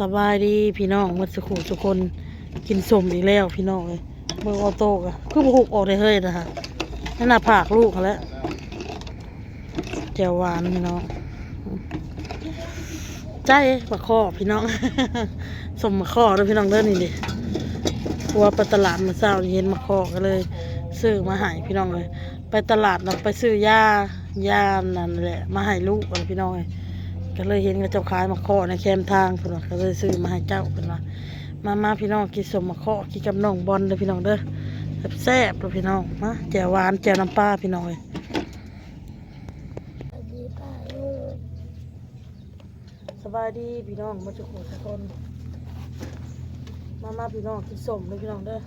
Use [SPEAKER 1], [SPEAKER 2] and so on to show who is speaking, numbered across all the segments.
[SPEAKER 1] สบายดีพี่น้องหมดสุขุทุกคนกินสมอีกแล้วพี่น้องเลยเบอร์ออโต้ก็คือบุกออกได้เฮ้ยนะฮะนั่นน่ะผากลูกเขาแล้วแจ่วหวานพี่น้องใจมะข้อพี่น้อง สมมะข้อด้วยพี่น้องเด้อนี่ดิกลัวไปตลาดมาเช้าเห็นมะข้อก็เลยซื้อมาให้พี่น้องเลย ไปตลาดเราไปซื้อยายานั่นแหละ มาให้ลูกกันพี่น้องเลย ก็เลยเห็นกับเจ้าขายมะข้อในแคมทางเพิ่นว่าก็เลยซื้อมาให้เจ้าเพิ่นว่ามามาพี่น้องกินสมมะข้อกินกับน้องบอลเด้อพี่น้องเด้อแซ่บๆเลยพี่น้องมาแจ่วหวานแจ่วน้ำปลาพี่น้องเอ้ย
[SPEAKER 2] สวัสดีป้าลูก
[SPEAKER 1] สบายดีพี่น้องมาจุกทุกคนมามาพี่น้องกินสมเลยพี่น้องเด้อ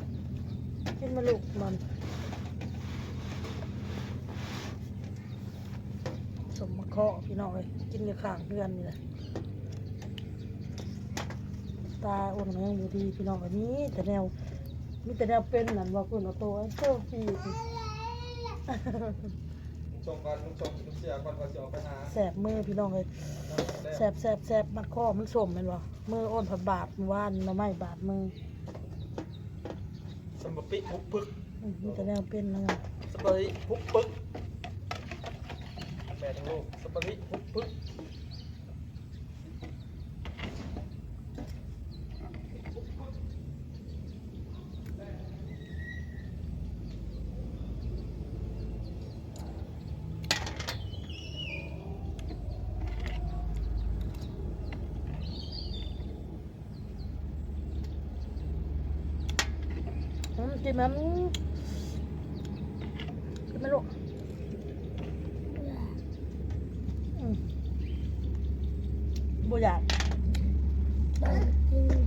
[SPEAKER 1] กินมาลูกมัน สมมะข้อพี่น้องเอ้ยกินในข้างเพื่อนนี่แหละตาอ้วนมันยังอยู่ดีพี่น้องอันนี้แต่แนวมีแต่แนวเป็นนั่นว่าคุณเอาตัวไอ้เจ้าพี่
[SPEAKER 3] ชมก่อนลุงชมลุงเสียก่อนก่อนจะออกไปหา
[SPEAKER 1] แสบมือพี่น้องเลยแสบแสบแสบมันข้อมันสมแมันวะมืออ้นผัดบาดมือว่านมาไม่บาดมือ
[SPEAKER 3] สมบปิพุกปึ๊ก
[SPEAKER 1] อืมมีแต่แนวเป็นนะ
[SPEAKER 3] สมบปิพุกปึ๊ก แม่ทั้งลูกสมบปิพุกปึ๊ก
[SPEAKER 1] อืมกินมันกินมันลูกอืม บ่อยาก
[SPEAKER 2] ป้ากิน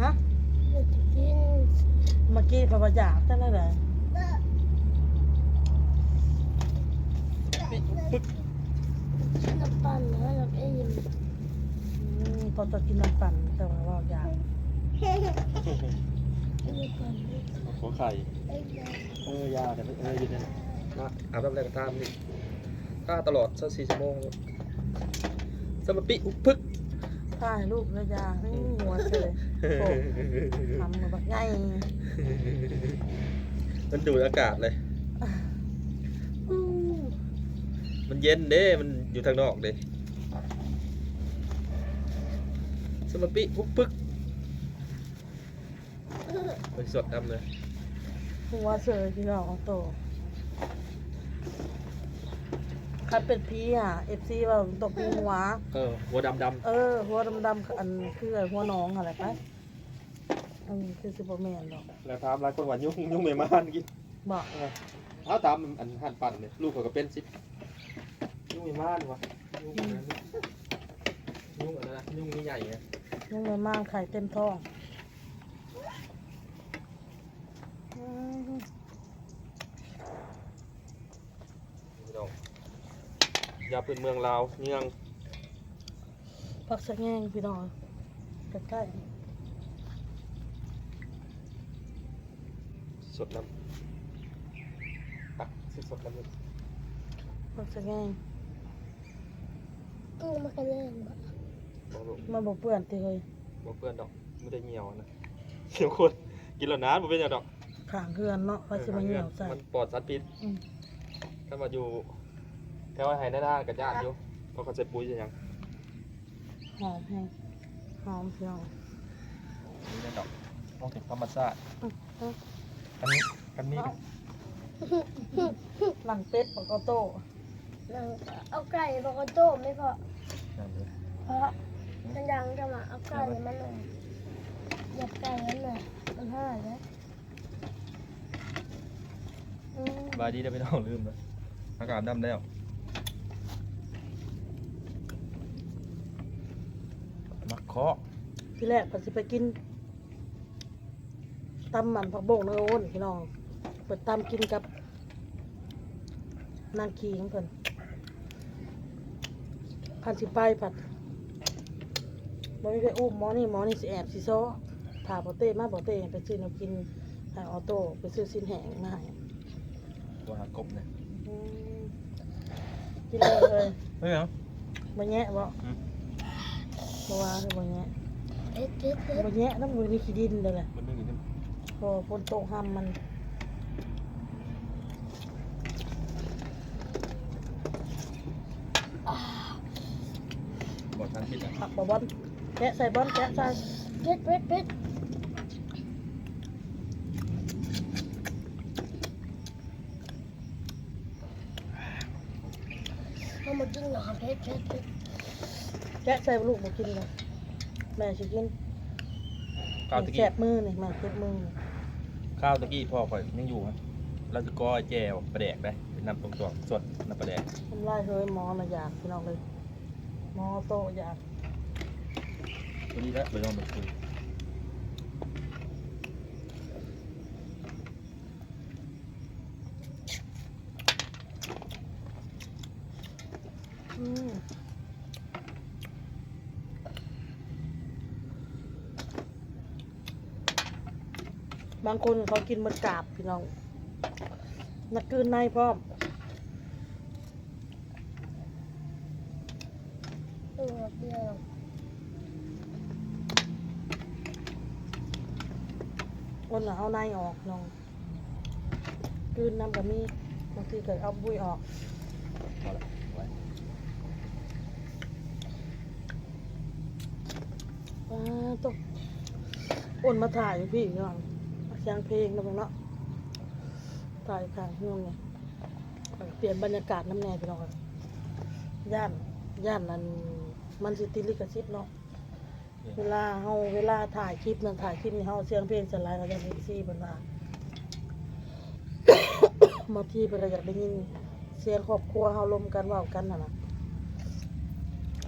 [SPEAKER 1] ฮะ
[SPEAKER 2] อยากกิน
[SPEAKER 1] เมื่อกี้พอบ่อยากจังได๋เลย
[SPEAKER 3] ปิพุกปึ๊ก
[SPEAKER 2] น้ำปั่นนะเราได้ยิน
[SPEAKER 1] อืมพอจะกินน้ำปั่นแต่ว่าเราอยาก
[SPEAKER 2] มีคน
[SPEAKER 3] หัวไข่
[SPEAKER 2] ได้ยิน
[SPEAKER 3] เออยาแต่ไม่เออยืนนั่นนะอาบน้ำแรงกระทามนี่ถ้าตลอดสักสี่ชั่วโมง สมบปิพุกปึ๊ก
[SPEAKER 1] ถ่ายรูปแล้วอยากนี่หัวเฉยโอ้ทำมาแบบง่าย
[SPEAKER 3] มันดูดอากาศเลย
[SPEAKER 1] อู้
[SPEAKER 3] มันเย็นเด้ มันอยู่ทางนอกเด้สมบปิพุกปึ๊กไปสดดำเลย
[SPEAKER 1] หัวเฉยพี่น้องโตใครเป็นพี่อะ FC ว่าตกหัว
[SPEAKER 3] เออ หัวดำดำ
[SPEAKER 1] เออ หัวดำๆอันคือหัวน้องอะไรไปอันนี้คือซูเปอร์แมนหรอก
[SPEAKER 3] แล้วถามหลายคนว่ายุ่งยุ่งไม่มานกิน
[SPEAKER 1] บอก
[SPEAKER 3] เอาตามอันหันปั่นเนี่ยลูกเขาก็เป็นสิยุ่งไม่มานวะยุ่งอันนั้นยุ่งอันนั้นนะยุ่งนี่ใหญ่ไง
[SPEAKER 1] ยังไม่มากไข่เต็มท้องอืม
[SPEAKER 3] พี่น้อง ยาพื้นเมืองลาวเนียง
[SPEAKER 1] ผักสะแงงพี่น้องใกล้
[SPEAKER 3] สดน้ำตักสิสดน้ำเลย
[SPEAKER 1] ๆผักสะแงง
[SPEAKER 2] ตู้มากันเล่นบ่
[SPEAKER 3] บอกลูก
[SPEAKER 1] มันบอกเปื่อนตีเลย
[SPEAKER 3] บอกเพื่อนดอกไม่ได้เหี่ยวนะเหี่ยวคนกินแล้วนะมันเป็นอย่างดอก
[SPEAKER 1] ขางเฮือนเนาะไปสิมาเหี่ยวใส่
[SPEAKER 3] มันปลอดสารพิษ
[SPEAKER 1] อืม
[SPEAKER 3] ถ้ามาอยู่ แถวไห้หน้าๆกับญาติอยู่เพราะเขาใส่ปุ๋ยอย่าง
[SPEAKER 1] หอมแห้งหอมพี่น้อง
[SPEAKER 3] นี่นะดอกมองถึงธรรมชาติ
[SPEAKER 1] อืมอืม
[SPEAKER 3] อันนี้อันนี้
[SPEAKER 1] หลังเป็ดปกโต้
[SPEAKER 2] นั่งเอาไก่บอกว่าโต้ไม่พอ
[SPEAKER 3] นั่นเลย
[SPEAKER 2] เพราะมันยังจะมาเอาไก่มันหน่อยอยากไก่มันหน่อยมันห้าแล้วอืม
[SPEAKER 3] บายดีได้ไม่ต้องลืมเลยอากาศดำแล้วมัก เคาะ
[SPEAKER 1] ที่แรกก็สิไปกินตำมันผักบงนโอนพี่น้องเปิดตำกินกับนางขีของเพิ่นพันสิไปผัดบ่มีไปอุ้มหมอนี่หมอนี่สิแอบสิโซถาบ่เต้มาบ่เต้ไปซื้อแนวกินให้ออโต้ไปซื้อสินแห้งมาให้
[SPEAKER 3] ตัวหากบเนี่ย
[SPEAKER 1] อืมกินเลยเลย
[SPEAKER 3] เฮ้ยเหรอ
[SPEAKER 1] บ่แงะบ่ ตัวคือบ่แยะ
[SPEAKER 2] บ่แยะ
[SPEAKER 1] ต้องบ่มีขี้ดินเด้อละ
[SPEAKER 3] มันนึงอีกนิ
[SPEAKER 1] ดพตห้ามมัน
[SPEAKER 3] บอดทางพิษอะ
[SPEAKER 1] ผักบ่บอนแกะใส่บอนแกะใส่
[SPEAKER 2] ปิดปิดปิดเอามากินหน่อยเพชรเพชรเพชร
[SPEAKER 1] แกะใส่ลูกมากินเลยแม่สิกิน
[SPEAKER 3] ข้าวตะ
[SPEAKER 1] แส
[SPEAKER 3] กี้
[SPEAKER 1] บมือนี่แม่เจ็บมือนี่
[SPEAKER 3] ข้าวตะกี้พ่อข่อยยังอยู่ครับเราจะก้อยแจวปลาแดกได้นำตรงตัวสดน้ำปลาแดก
[SPEAKER 1] ทำลายเฮ้ยหมอน่ะอยากพี่น้องเลยหมอโตอยาก
[SPEAKER 3] ตัวนี้แล้วไปลองไปคุย
[SPEAKER 1] อืมบางคนเขากินมันกราบพี่น้องนักกืนในพร้อม
[SPEAKER 2] เออเดียว
[SPEAKER 1] คนน่ะเอาในออกน้องกลืนน้ำกับมีบางทีเกิดเอาบุยออก
[SPEAKER 3] พอละไว้
[SPEAKER 1] ว้าตกอ้นมาถ่ายอยู่พี่น้อง เสียงเพลงนะพี่เนาะถ่ายข้างนู่นไงเปลี่ยนบรรยากาศน้ำแน่พี่น้องครับย่านย่านนั้นมันสิติลิขสิทธิ์เนาะเวลาเฮาเวลาถ่ายคลิปนั้นถ่ายคลิปนี้เฮาเสียงเพลงสไลด์เขาจะมีซี่บนว่าบางทีเพิ่นก็อยากได้ยินเสียงครอบครัวเฮาลมกันเว้ากันน่ะนะ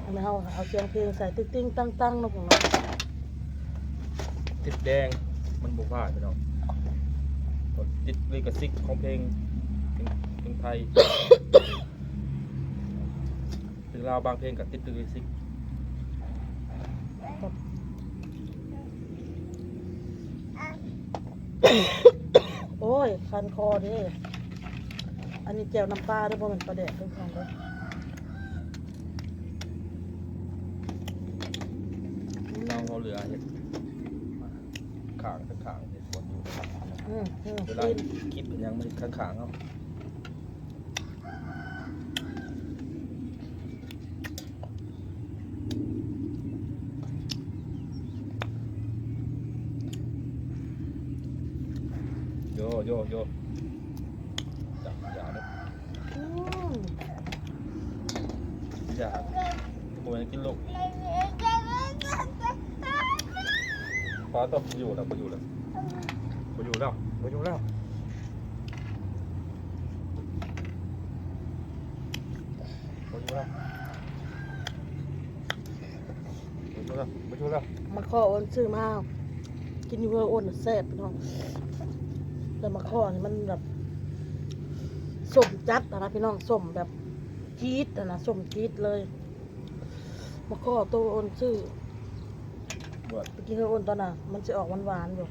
[SPEAKER 1] อันนี้เฮาเอาเสียงเพลงใส่ติ๊งติ๊งตั้งตั้งเนาะพวกเนาะ
[SPEAKER 3] ติดแดง มันบุกพลาดไปเนาะติดลิขสิทธิ์ของเพลงเพลงเพลงไทยเพลงลาวบางเพลงกับติดลิขสิทธิ์
[SPEAKER 1] โอ้ย คันคอเด้อันนี้แจ่วน้ำปลาเด้วยเพราะมันปลาแดกทุกของเด้อ
[SPEAKER 3] เราเขาเหลือเห็ด ขางข้างขางเห็ดสวนอยู่
[SPEAKER 1] อืมอืม
[SPEAKER 3] เวลา
[SPEAKER 1] กิน
[SPEAKER 3] คลิปมันยังไม่ข้างขางเขาโยโยโยจับอย่าเด้อ
[SPEAKER 1] อืม
[SPEAKER 3] อย่าโอ้ยกินลูกฟ้า ต้องอยู่แล้วไปอยู่แล้วไปอยู่แล้วไปอยู่แล้วไปอยู่แล้วไปอยู่แล้วไปอยู่แล้ว
[SPEAKER 1] มาข้ออ้นซื้อมากินอยู่เพื่ออ้นน่ะแซ่บพี่น้องแต่มาข้อนี่มันแบบสมจัดอะนะพี่น้องสมแบบจี๊ดอะนะสมจี๊ดเลยมาข้อตัวอ้นซื้อ
[SPEAKER 3] บ วช
[SPEAKER 1] ไปกินข้าวอ้นตอนน่ะ มันจะออกหวานๆอยู่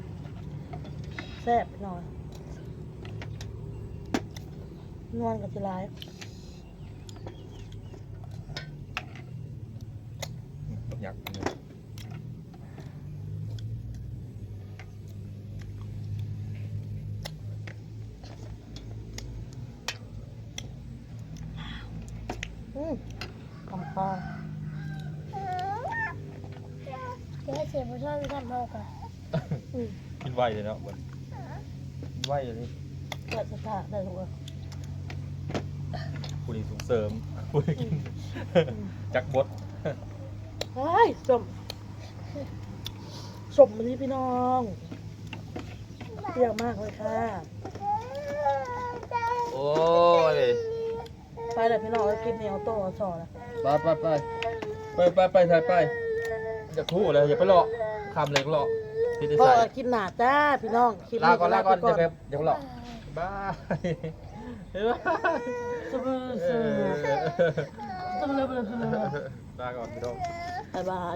[SPEAKER 1] แซ่บหน่อย นวลกับจิร้าย
[SPEAKER 3] อยากกินเลย
[SPEAKER 1] อืมคำปลา
[SPEAKER 2] แก เสียผู้ชายทำเอาก่อน
[SPEAKER 1] อืม
[SPEAKER 3] กินไวเลยเนาะบวชกินไวเลยนี่
[SPEAKER 1] แซ่บสะทาได้ทุกคน
[SPEAKER 3] ผู้นี้ส่งเสริมผู้นี้กินจักบด
[SPEAKER 1] ไอ้ยสมสมมันนี้พี่น้องเปรี้ยวมากเลยค่ะ
[SPEAKER 3] โอ้ย
[SPEAKER 1] ไปเลยพี่น้องคลิปนี้เอาโต้เอาสอนะ
[SPEAKER 3] ไปไปไปไปไปไปไป ไปจะคู่เลยอย่าไปหลอกคำเลยก็หลอกพี่จะ
[SPEAKER 1] พ่อ
[SPEAKER 3] ใส่
[SPEAKER 1] คลิปหนาจ้าพี่น้องคลิป
[SPEAKER 3] ลาก่อนลาก่อน
[SPEAKER 1] ไป
[SPEAKER 3] จะไปอย่าไปหลอกบายบ๊ายบาย
[SPEAKER 1] สบู่สบู่สบู่สบู่
[SPEAKER 3] ลาก่อนพี่น้อง
[SPEAKER 1] บ๊ายบาย